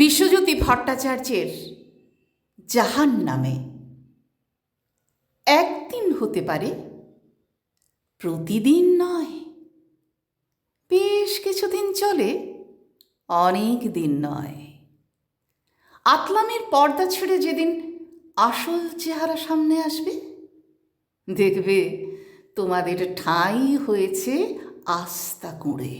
বিশ্বজ্যোতি ভট্টাচার্যের জাহান নামে একদিন হতে পারে প্রতিদিন নয়, বেশ কিছুদিন চলে অনেক দিন নয়। আতলামের পর্দা ছেড়ে যেদিন আসল চেহারা সামনে আসবে, দেখবে তোমাদের ঠাঁই হয়েছে আস্তা কুঁড়ে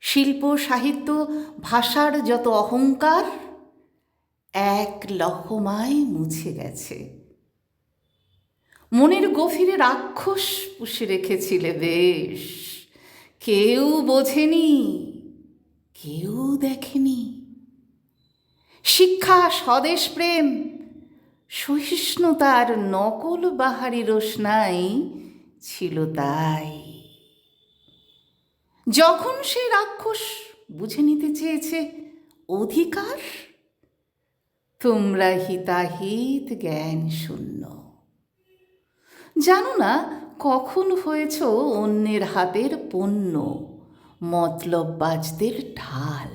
শিল্প, সাহিত্য, ভাষার যত অহংকার, এক লহমায় মুছে গেছে। মনের গভীরে রাক্ষস পুষে রেখেছিলে বেশ। কেউ বোঝেনি, কেউ দেখেনি। শিক্ষা, স্বদেশ প্রেম, সহিষ্ণুতার নকল বাহারি রোশনাই ছিল তাই। যখন সে রাক্ষস বুঝে নিতে চেয়েছে, অধিকার? তোমরা হিতাহিত জ্ঞান শূন্য। জানো না কখন হয়েছ অন্যের হাতের পণ্য, মতলববাজদের ঢাল।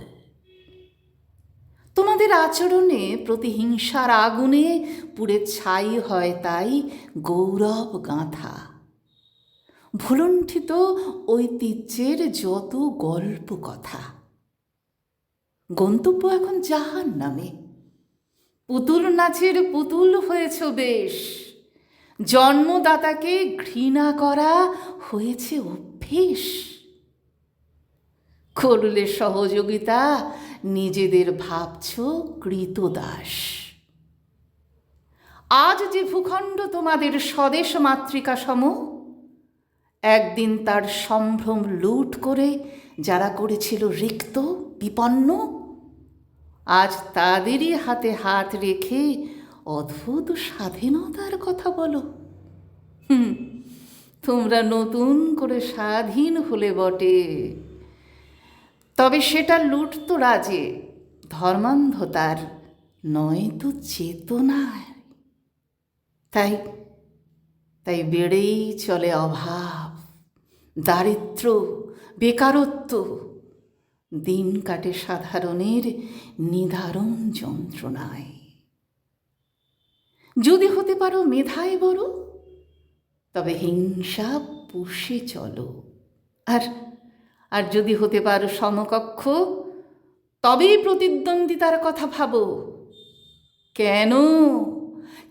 তোমাদের আচরণে প্রতিহিংসার আগুনে পুড়ে ছাই হয় তাই গৌরব গাঁথা। ভুলণ্ঠিত ঐতিহ্যের যত গল্প কথা। গন্তব্য এখন জাহান নামে। পুতুল নাচের পুতুল হয়েছ বেশ। জন্মদাতাকে ঘৃণা করা হয়েছে অভ্যেস। করলে সহযোগিতা, নিজেদের ভাবছ কৃতদাস। আজ যে ভূখণ্ড তোমাদের স্বদেশ মাতৃকা সম একদিন তার সম্ভ্রম লুট করে যারা করেছিল রিক্ত, বিপন্ন, আজ তাদেরই হাতে হাত রেখে অদ্ভুত স্বাধীনতার কথা বলো। হুম, তোমরা নতুন করে স্বাধীন হলে বটে। তবে সেটা লুট তো রাজে, ধর্মান্ধতার নয় তো চেতনায়। তাই তাই বেড়েই চলে অভাব। দারিদ্র, বেকারত্ব, দিন কাটে সাধারণের নিধারণ যন্ত্রণায়। যদি হতে পারো মেধায় বড়, তবে হিংসা পুষে চলো। আর আর যদি হতে পারো সমকক্ষ, তবেই প্রতিদ্বন্দ্বিতার কথা ভাবো। কেন?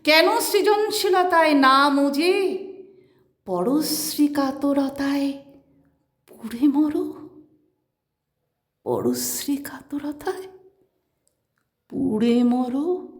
কেন সৃজনশীলতায় না মুজে পরশ্রী কাতরতায় পুড়ে মরো? পরশ্রী কাতরতায় পুড়ে মরো?